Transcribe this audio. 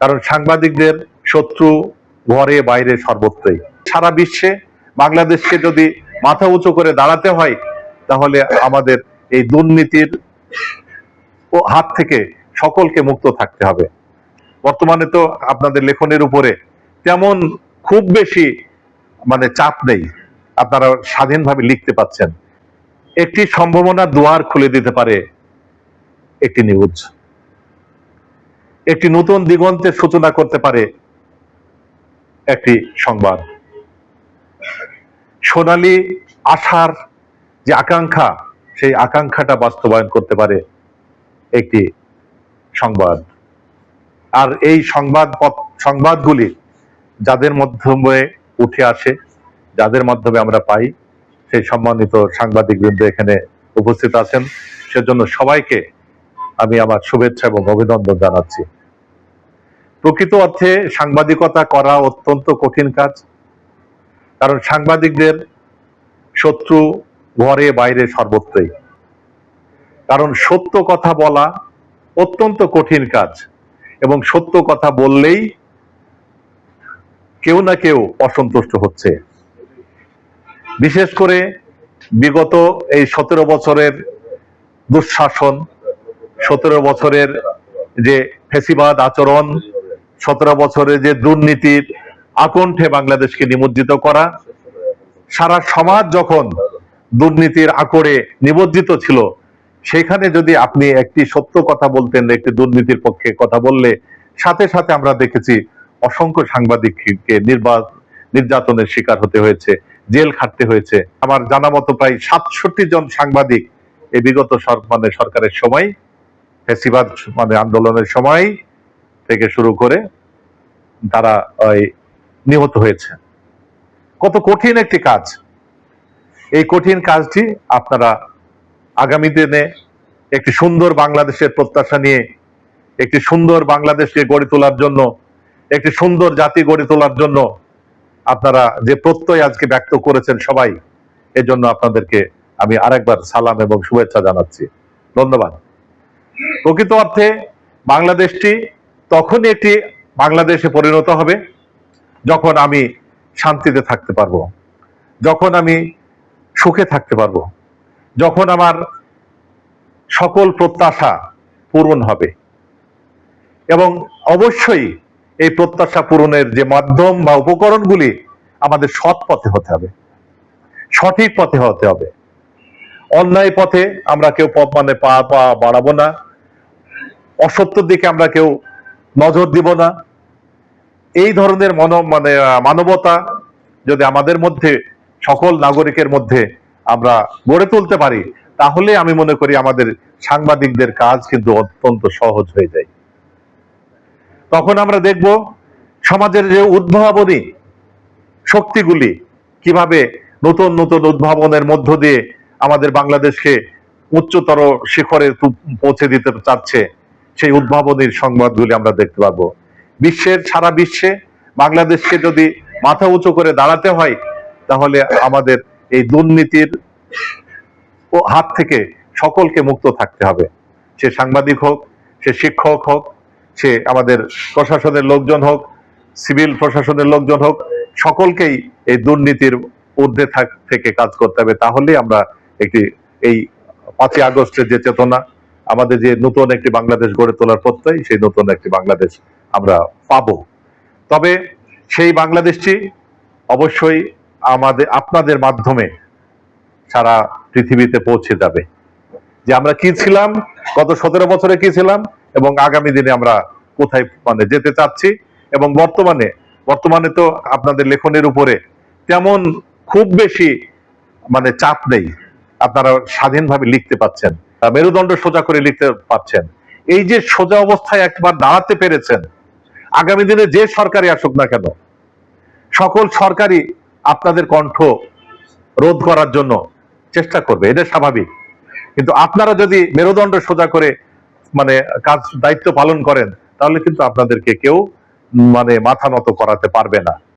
কারণ সাংবাদিকদের শত্রু ঘরে বাইরে সর্বত্রই। সারা বিশ্বে বাংলাদেশকে যদি মাথা উঁচু করে দাঁড়াতে হয়, তাহলে আমাদের এই দুর্নীতির হাত থেকে সকলকে মুক্ত থাকতে হবে। বর্তমানে তো আপনাদের লেখনের উপরে তেমন খুব বেশি মানে চাপ নেই। আপনারা স্বাধীনভাবে লিখতে পাচ্ছেন। একটি সম্ভাবনা দুয়ার খুলে দিতে পারে একটি নিউজ। একটি নতুন দিগন্তের সূচনা করতে পারে একটি সংবাদ। সোনালী আশার যে আকাঙ্ক্ষা, সেই আকাঙ্ক্ষাটা বাস্তবায়ন করতে পারে একটি সংবাদ। আর এই সংবাদ সংবাদগুলি যাদের মাধ্যমে উঠে আসে, যাদের মাধ্যমে আমরা পাই, সেই সম্মানিত সাংবাদিক বৃন্দ এখানে উপস্থিত আছেন। সেজন্য সবাইকে আমি আমার শুভেচ্ছা এবং অভিনন্দন জানাচ্ছি। প্রকৃত অর্থে সাংবাদিকতা করা অত্যন্ত কঠিন কাজ। কারণ সাংবাদিকদের শত্রু ঘরে বাইরে সর্বত্রই। কারণ সত্য কথা বলা অত্যন্ত কঠিন কাজ এবং সত্য কথা বললেই কেউ না কেউ অসন্তুষ্ট হচ্ছে। বিশেষ করে বিগত এই সতেরো বছরের দুঃশাসন, সতেরো বছরের যে ফেসিবাদ আচরণ সতেরো বছরে যে দুর্নীতির আকণ্ঠে বাংলাদেশকে নিমজ্জিত করা, সারা সমাজ যখন দুর্নীতির আকড়ে নিমজ্জিত ছিল, সেখানে যদি আপনি একটি সত্য কথা বলতেন, একটি দুর্নীতির পক্ষে কথা বললে, সাথে সাথে আমরা দেখেছি অসংখ্য সাংবাদিককে নির্যাতনের শিকার হতে হয়েছে, জেল খাটতে হয়েছে। আমার জানা মতো প্রায় সাতষট্টি জন সাংবাদিক এই বিগত মানে সরকারের সময়, ফেসিবাদ মানে আন্দোলনের সময় থেকে শুরু করে তারা নিহত হয়েছে। কত কঠিন একটি কাজ। এই কঠিন কাজটি আপনারা আগামী দিনে একটি সুন্দর বাংলাদেশের প্রত্যাশা নিয়ে, একটি সুন্দর বাংলাদেশকে গড়ে তোলার জন্য, একটি সুন্দর জাতি গড়ে তোলার জন্য আপনারা যে প্রত্যয় আজকে ব্যক্ত করেছেন সবাই, এজন্য আপনাদেরকে আমি আরেকবার সালাম এবং শুভেচ্ছা জানাচ্ছি। ধন্যবাদ। প্রকৃত অর্থে বাংলাদেশটি তখনই এটি বাংলাদেশে পরিণত হবে, যখন আমি শান্তিতে থাকতে পারব, যখন আমি সুখে থাকতে পারব, যখন আমার সকল প্রত্যাশা পূরণ হবে। এবং অবশ্যই এই প্রত্যাশা পূরণের যে মাধ্যম বা উপকরণগুলি আমাদের সৎ পথে হতে হবে, সঠিক পথে হতে হবে। অন্যায় পথে আমরা কেউ মানে পা পা বাড়াবো না অসত্যর দিকে আমরা কেউ নজর দিব না। এই ধরনের মন মানে মানবতা যদি আমাদের মধ্যে, সকল নাগরিকের মধ্যে আমরা গড়ে তুলতে পারি, তাহলে আমি মনে করি আমাদের সাংবাদিকদের কাজ কিন্তু অত্যন্ত সহজ হয়ে যায়। তখন আমরা দেখব সমাজের যে উদ্ভাবনী শক্তিগুলি, কীভাবে নতুন নতুন উদ্ভাবনের মধ্য দিয়ে আমাদের বাংলাদেশকে উচ্চতর শিখরে পৌঁছে দিতে চাচ্ছে সেই উদ্ভাবনীর সংবাদগুলি আমরা দেখতে পাবো বিশ্বের সারা বিশ্বে বাংলাদেশকে যদি মাথা উঁচু করে দাঁড়াতে হয়, তাহলে আমাদের এই দুর্নীতির হাত থেকে সকলকে মুক্ত থাকতে হবে। সে সাংবাদিক হোক, সে শিক্ষক হোক, সে আমাদের প্রশাসনের লোকজন হোক, সিভিল প্রশাসনের লোকজন হোক, সকলকেই এই দুর্নীতির ঊর্ধ্বে থাক- কাজ করতে হবে। তাহলেই আমরা একটি, এই পাঁচই আগস্টের যে চেতনা আমাদের যে নতুন একটি বাংলাদেশ গড়ে তোলার প্রত্যয় সেই নতুন একটি বাংলাদেশ আমরা পাব। তবে সেই বাংলাদেশটি অবশ্যই আমাদের, আপনাদের মাধ্যমে সারা পৃথিবীতে পৌঁছে যাবে। যে আমরা কি ছিলাম, গত সতেরো বছরে কি ছিলাম, এবং আগামী দিনে আমরা কোথায় মানে যেতে চাচ্ছি, এবং বর্তমানে বর্তমানে তো আপনাদের লেখনের উপরে তেমন খুব বেশি মানে চাপ নেই। আপনারা স্বাধীনভাবে লিখতে পাচ্ছেন। মেরুদণ্ড সোজা করে লিখতে পাচ্ছেন এই যে সোজা অবস্থায় একবার দাঁড়াতে পেরেছেন, আগামী দিনে যে সরকারি আসুক না কেন, সকল সরকারি আপনাদের কণ্ঠ রোধ করার জন্য চেষ্টা করবে, এটা স্বাভাবিক। কিন্তু আপনারা যদি মেরুদণ্ড সোজা করে মানে কাজ, দায়িত্ব পালন করেন, তাহলে কিন্তু আপনাদেরকে কেউ মানে মাথা নত করাতে পারবে না।